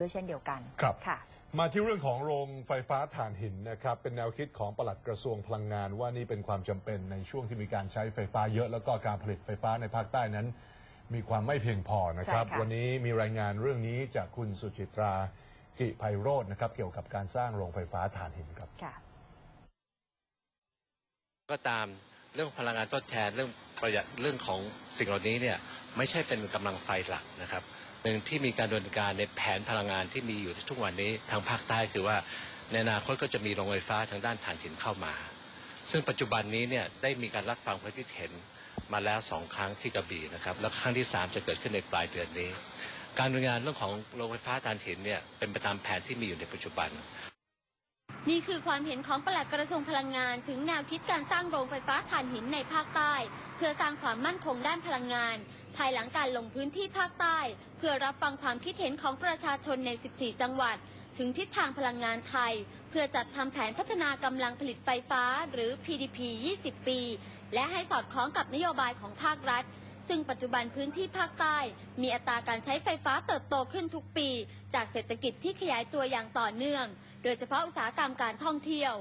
ด้วยเช่นเดียวกันครับ ค่ะ มาที่เรื่องของโรงไฟฟ้าถ่านหินนะครับ เป็นแนวคิดของปลัดกระทรวงพลังงาน ว่านี่เป็นความจำเป็นในช่วงที่มีการใช้ไฟฟ้าเยอะ แล้วก็การผลิตไฟฟ้าในภาคใต้นั้น มีความไม่เพียงพอนะครับ ใช่ค่ะ วันนี้มีรายงานเรื่องนี้จากคุณสุจิตรากิไพโรจน์นะครับเกี่ยวกับการสร้างโรงไฟฟ้าถ่านหินครับ ค่ะ ก็ตามเรื่องพลังงานทดแทนเรื่องประหยัดเรื่องของสิ่งเหล่านี้เนี่ยไม่ใช่เป็นกำลังไฟหลักนะครับ หนึ่งที่มีการดำเนินการในแผนพลังงานที่มีอยู่ทุกวันนี้ทางภาคใต้คือว่าในอนาคตก็จะมีโรงไฟฟ้าทางด้านถ่านหินเข้ามา ซึ่งปัจจุบันนี้เนี่ยได้มีการรับฟังความคิดเห็นมาแล้วสองครั้งที่กระบี่นะครับแล้วครั้งที่สามจะเกิดขึ้นในปลายเดือนนี้ การดำเนินงานเรื่องของโรงไฟฟ้าถ่านหินเนี่ยเป็นไปตามแผนที่มีอยู่ในปัจจุบัน นี่คือความเห็นของปลัดกระทรวงพลังงาน ถึงแนวคิดการสร้างโรงไฟฟ้าถ่านหินในภาคใต้ เพื่อสร้างความมั่นคงด้านพลังงาน ภายหลังการลงพื้นที่ภาคใต้ เพื่อรับฟังความคิดเห็นของประชาชนใน 14 จังหวัด ถึงทิศทางพลังงานไทย เพื่อจัดทำแผนพัฒนากำลังผลิตไฟฟ้า หรือ PDP 20 ปี และให้สอดคล้องกับนโยบายของภาครัฐซึ่งปัจจุบันพื้นที่ภาคใต้ มีอัตราการใช้ไฟฟ้าเติบโตขึ้นทุกปี จากเศรษฐกิจที่ขยายตัวอย่างต่อเนื่อง โดยเฉพาะอุตสาหกรรมการท่องเที่ยว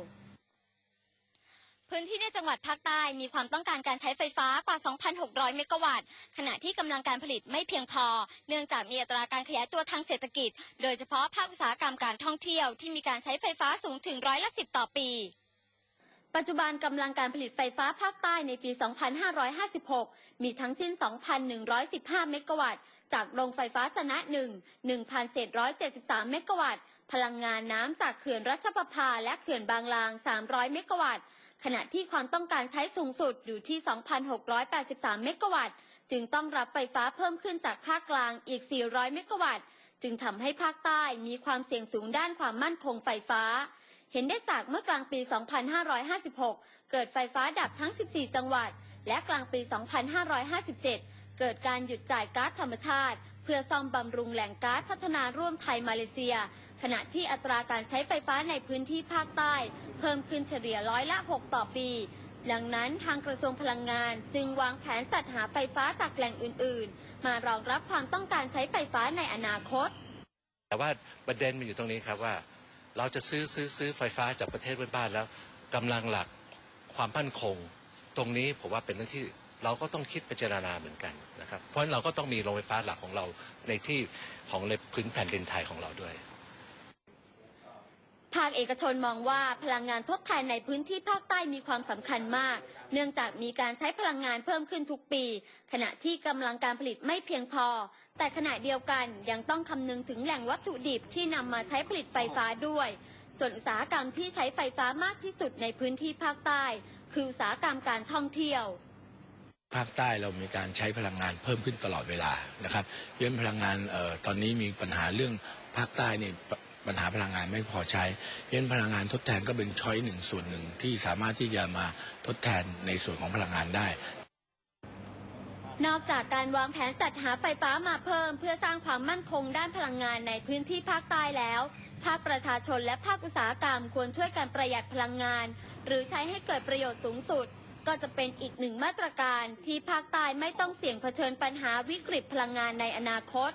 พื้นที่ในจังหวัดภาคใต้มีความต้องการการใช้ไฟฟ้ากว่า 2,600 เมกะวัตต์ ขณะที่กำลังการผลิตไม่เพียงพอ เนื่องจากมีอัตราการขยายตัวทางเศรษฐกิจ โดยเฉพาะภาคอุตสาหกรรมการท่องเที่ยวที่มีการใช้ไฟฟ้าสูงถึงร้อยละสิบต่อปี ปัจจุบันกำลังการผลิตไฟฟ้าภาคใต้ในปี 2556 มีทั้งสิ้น 2,115 เมกะวัตต์ จากโรงไฟฟ้าชนะ 1 1,773 เมกะวัตต์ พลังงานน้ำจากเขื่อนรัชประภาและเขื่อนบางลาง 300 เมกะวัตต์ ขณะที่ความต้องการใช้สูงสุดอยู่ที่ 2,683 เมกะวัตต์ จึงต้องรับไฟฟ้าเพิ่มขึ้นจากภาคกลางอีก 400 เมกะวัตต์ จึงทำให้ภาคใต้มีความเสี่ยงสูงด้านความมั่นคงไฟฟ้า เห็นได้จากเมื่อกลางปี 2556 เกิดไฟฟ้าดับทั้ง 14 จังหวัด และกลางปี 2557 เกิดการหยุดจ่ายก๊าซธรรมชาติ เพื่อซ่อมบำรุงแหล่งก๊าซพัฒนาร่วมไทยมาเลเซีย ขณะที่อัตราการใช้ไฟฟ้าในพื้นที่ภาคใต้ เพิ่มขึ้นเฉลี่ยร้อยละ 6 ต่อปีดังนั้นทางกระทรวงพลังงานจึงวางแผนจัดหาไฟฟ้าจากแหล่งอื่น ๆ มารองรับความต้องการใช้ไฟฟ้าในอนาคต แต่ว่าประเด็นมันอยู่ตรงนี้ครับว่า เราจะซื้อซื้อซื้อไฟฟ้าจากประเทศเพื่อนบ้านแล้วกำลังหลักความมั่นคง ตรงนี้ผมว่าเป็นเรื่องที่เราก็ต้องคิดพิจารณาเหมือนกันนะครับ เพราะฉะนั้นเราก็ต้องมีโรงไฟฟ้าหลักของเราในที่ของในพื้นแผ่นดินไทยของเราด้วยาคเอกชนมองว่าพลังงานทดแทนในพื้นที่ภาคใต้มีความสำคัญมาก เนื่องจากมีการใช้พลังงานเพิ่มขึ้นทุกปี ขณะที่กำลังการผลิตไม่เพียงพอ แต่ขณะเดียวกันยังต้องคำนึงถึงแหล่งวัตถุดิบที่นำมาใช้ผลิตไฟฟ้าด้วย ส่วนอุตสาหกรรมที่ใช้ไฟฟ้ามากที่สุดในพื้นที่ภาคใต้ คืออุตสาหกรรมการท่องเที่ยวภาคใต้เรามีการใช้พลังงานเพิ่มขึ้นตลอดเวลานะครับเรื่องพลังงานออตอนนี้มีปัญหาเรื่องภาคใต้นี่ ปัญหาพลังงานไม่พอใช้เรื่องพลังงานทดแทนก็เป็นช้อยหนึ่งส่วนหนึ่งที่สามารถที่จะมาทดแทนในส่วนของพลังงานได้ นอกจากการวางแผนจัดหาไฟฟ้ามาเพิ่ม เพื่อสร้างความมั่นคงด้านพลังงานในพื้นที่ภาคใต้แล้ว ภาคประชาชนและภาคอุตสาหกรรมควรช่วยกันประหยัดพลังงาน หรือใช้ให้เกิดประโยชน์สูงสุดก็จะเป็นอีกหนึ่งมาตรการที่ภาคใต้ไม่ต้องเสี่ยงเผชิญปัญหาวิกฤตพลังงานในอนาคต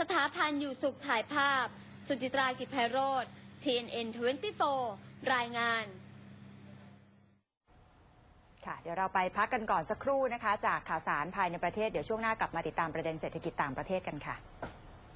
สถาพันอยู่สุขถ่ายภาพ สุจิตรากิจไพโรธ TNN 24 รายงานค่ะเดี๋ยวเราไปพักกันก่อนสักครู่นะคะ จากข่าวสารภายในประเทศเดี๋ยวช่วงหน้ากลับมาติดตามประเด็นเศรษฐกิจต่างประเทศกันค่ะ